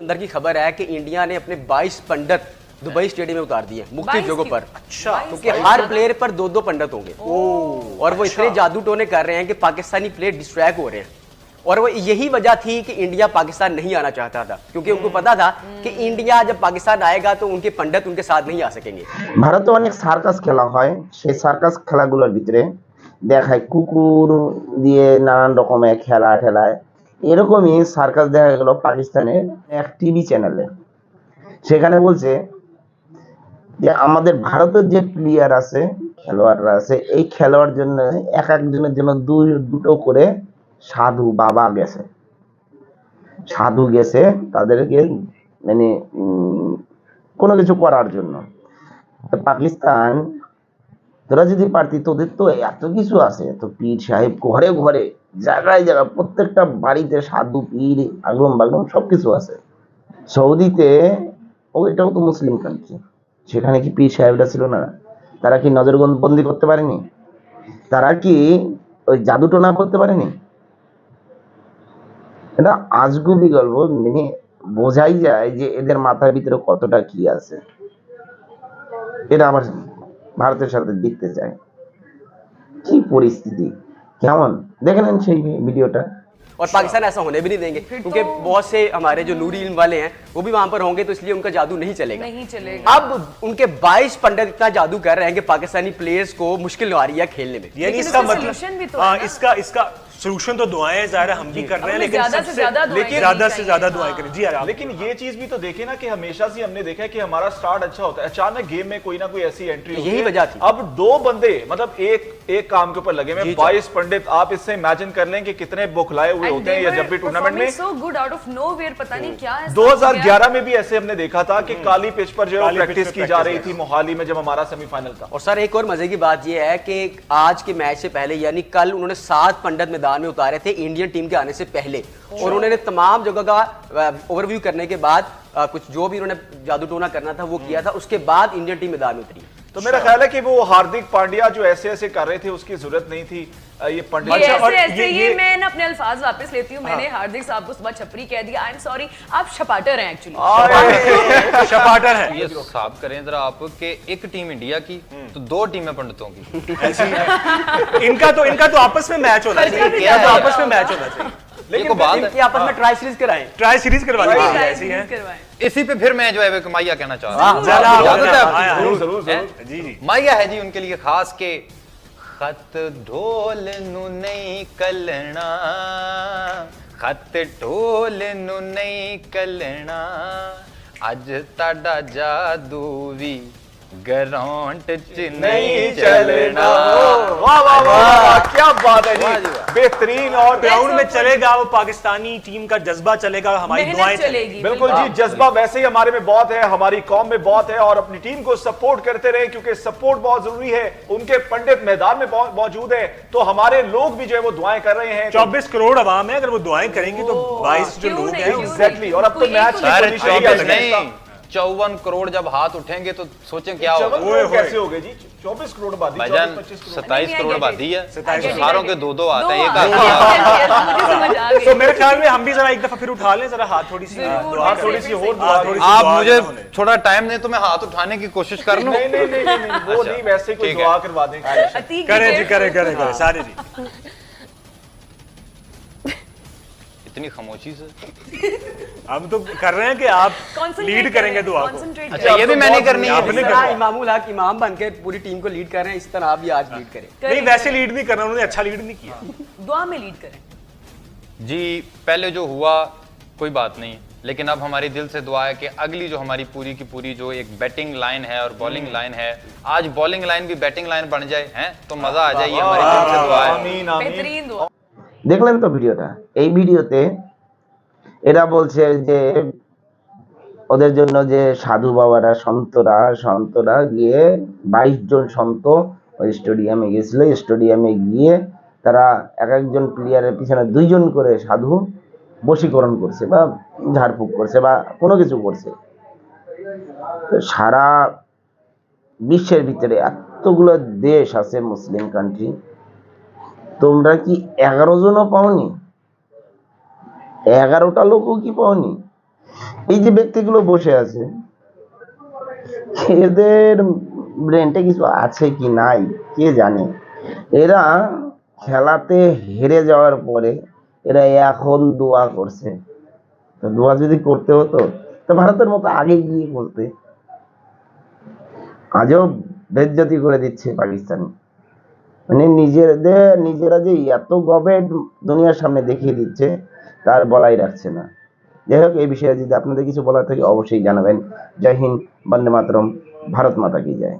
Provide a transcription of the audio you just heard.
अंदर की खबर है कि इंडिया ने अपने 22 पंडित दुबई स्टेडियम में उतार दिए मुख्तलिफ 22 जगहों की- पर अच्छा क्योंकि हर प्लेयर पर दो दो पंडित होंगे और वो इतने जादू टोने कर रहे हैं कि पाकिस्तानी प्लेयर डिस्ट्रैक्ट हो रहे हैं और वो यही वजह थी कि इंडिया पाकिस्तान नहीं आना चाहता था क्योंकि उनको पता था कि इंडिया जब पाकिस्तान आएगा तो उनके पंडित उनके साथ नहीं आ सकेंगे ভারতে অনেক সার্কাস খেলা হয় সেই সার্কাস খেলাগুলোর ভিতরে দেখায় কুকুর দিয়ে নানান রকমের খেলা ঠেলায় এরকমই সার্কাস দেখা গেল পাকিস্তানের এক টিভি চ্যানেলে সেখানে বলছে যে আমাদের ভারতের যে প্লেয়ার আছে, খেলোয়াড়রা আছে, এই খেলোয়াড় জন্য এক একজনের জন্য দুই দুটো করে সাধু বাবা গেছে। সাধু গেছে তাদেরকে মানে কোনো কিছু করার জন্য। পাকিস্তান তোরা যদি পারতি, তোদের তো এত কিছু আছে। তো পীর সাহেব ঘরে ঘরে, জায়গায় জায়গায়, প্রত্যেকটা বাড়িতে সাধু, পীর আগম বাগম সব কিছু আছে। সৌদিতে, ও এটাও তো মুসলিম কান্ট্রি সেখানে কি পীর সাহেবরা ছিল না? তারা কি নজরবন্দি করতে পারেনি? তারা কি ওই জাদুটোনা করতে পারেনি? এটা আজগুবি গল্প মানে বোঝাই যায় যে এদের মাথার ভিতরে কতটা কি আছে। এটা আবার ভারতের সাথে দেখতে চায় কি পরিস্থিতি কেমন দেখে নেন সেই ভিডিওটা और पाकिस्तान ऐसा होने भी नहीं देंगे फिर क्योंकि तो- बहुत से हमारे जो नूरी इल्म वाले हैं वो भी वहां पर होंगे तो इसलिए उनका जादू नहीं चलेगा नहीं चलेगा अब उनके 22 पंडित इतना जादू कर रहे हैं कि पाकिस्तानी प्लेयर्स को मुश्किल आ रही है खेलने में यानी लेकिन इसका उसका मतलब solution भी तो हाँ है ना? इसका इसका सोल्यूशन तो दुआएँ ज़ाहिर हम भी कर रहे हैं लेकिन ज़्यादा से ज़्यादा लेकिन ज़्यादा से ज़्यादा। दुआएँ करें जी यार लेकिन ये चीज़ भी तो देखे ना कि हमेशा से हमने देखा है कि हमारा स्टार्ट अच्छा होता है। अचानक गेम में कोई ना कोई ऐसी एंट्री होती यही वजह थी। अब दो बंदे मतलब एक एक काम के ऊपर लगे हुए बाईस पंडित आप इससे इमेजिन कर लें कि कितने बुखलाए हुए होते हैं ये जब भी टूर्नामेंट में so good out of no nowhere, पता नहीं क्या ऐसा हो गया। 2011 में भी ऐसे हमने देखा था कि काली पिच पर जो है प्रैक्टिस की जा रही थी मोहाली में जब हमारा सेमीफाइनल था। और सर एक और मज़े की बात यह है कि आज के मैच से पहले यानी कल उन्होंने सात पंडित मैदान में उतारे थे इंडियन टीम के आने से पहले। और उन्होंने तमाम जगह का ओवरव्यू करने के बाद अ, कुछ जो भी उन्होंने जादू टोना करना था वो किया था। उसके बाद इंडियन टीम मैदान में उतरी। तो मेरा ख्याल है कि वो हार्दिक पांड्या जो ऐसे ऐसे कर रहे थे उसकी ज़रूरत नहीं थी। ये पंडित ऐसे ऐसे ये- ये ये- मैं ना अपने अल्फाज वापस लेती हूँ। मैंने हार्दिक साहब को सुबह छपरी कह दिया। आई एम सॉरी आप छपाटर हैं एक्चुअली शपाटर है। ये साफ़ करें जरा आप कि एक टीम इंडिया की तो दो टीमें पंडितों की। इनका तो इनका तो आपस में मैच होना चाहिए। तो। आपस में मैच होना चाहिए। इसी पे फिर मैं जो है माइया कहना चाह हूँ माइया है जी उनके लिए खास के। खत ढोल नु नहीं कलना। खत ढोल नु नहीं कलना। अज ताडा जादू भी ग्राउंड नहीं चलना। वाह वाह वाह क्या बात है जी। बेहतरीन और ग्राउंड में चलेगा वो पाकिस्तानी टीम का जज्बा चलेगा हमारी दुआएँ चलेगी। बिल्कुल जी जज्बा वैसे ही हमारे में बहुत है हमारी कौम में बहुत है और अपनी टीम को सपोर्ट करते रहे क्योंकि सपोर्ट बहुत ज़रूरी है। उनके पंडित मैदान में मौजूद है तो हमारे लोग भी जो है वो दुआएँ कर रहे हैं। चौबीस करोड़ आवाम है अगर वो दुआएँ करेंगी तो बाईस जो लोग हैं एग्जैक्टली और अब तो मैच तो नहीं चौवन करोड़ जब हाथ उठेंगे तो सोचें क्या होगा। ओए कैसे हो गए जी? चौबीस करोड़ आबादी भाईजान 24 25 करोड़। सत्ताईस करोड़ it. है। सारों के दो दो. आते हैं एक हैं, तो मेरे ख्याल में हम भी जरा एक दफ़ा फिर उठा लें जरा हाथ थोड़ी सी फिर थोड़ी सी और हाँ, आप मुझे थोड़ा टाइम दें तो मैं हाथ उठाने की कोशिश कर लूँ। नहीं नहीं नहीं वो नहीं वैसे कोई दुआ करवा दें। करें जी करें करें करें सारे जी। इतनी खामोशी से। हम तो कर रहे हैं कि आप लीड करेंगे दुआ को अच्छा ये भी मैंने करनी है। आपने करना। इमामुल हक इमाम बन के पूरी टीम को लीड कर रहे हैं इस तरह आप भी आज लीड करें। करें, नहीं वैसे लीड नहीं करना उन्होंने अच्छा लीड नहीं किया। दुआ में लीड करें। जी पहले जो हुआ कोई बात नहीं। लेकिन अब हमारी दिल से दुआ है कि अगली जो हमारी पूरी की पूरी जो एक बैटिंग लाइन है और बॉलिंग लाइन है आज बॉलिंग लाइन भी बैटिंग लाइन बन जाए हैं? तो मज़ा आ जाए ये हमारी दिल से दुआ है। দেখলেন তো ভিডিওটা? এই ভিডিওতে এটা বলছে যে ওদের জন্য যে সাধু বাবারা, সন্তরা সন্তরা গিয়ে বাইশ জন সন্ত ওই স্টেডিয়ামে গেছিল। স্টেডিয়ামে গিয়ে তারা এক একজন প্লেয়ারের পিছনে দুইজন করে সাধু বশীকরণ করছে বা ঝাড়ফুঁক করছে বা কোনো কিছু করছে। সারা বিশ্বের ভিতরে এতগুলো দেশ আছে মুসলিম কান্ট্রি তোমরা কি এগারো জনও পাওনি? এগারোটা লোকও কি পাওনি? এই যে ব্যক্তিগুলো বসে আছে, এদের ব্রেনটা কিছু আছে কি নাই, কে জানে? এরা খেলাতে হেরে যাওয়ার পরে এরা এখন দোয়া করছে। তো দোয়া যদি করতে হতো, তো ভারতের মতো আগে গিয়ে করতে। আজও বেজ্জতি করে দিচ্ছে পাকিস্তান। মানে নিজেদের, নিজেরা যে এত গভর্নমেন্ট দুনিয়ার সামনে দেখিয়ে দিচ্ছে, তার বলাই রাখছে না। যাই হোক, এই বিষয়ে যদি আপনাদের কিছু বলার থাকে, অবশ্যই জানাবেন। জয় হিন্দ, বন্দে মাতরম, ভারত মাতা কি জয়।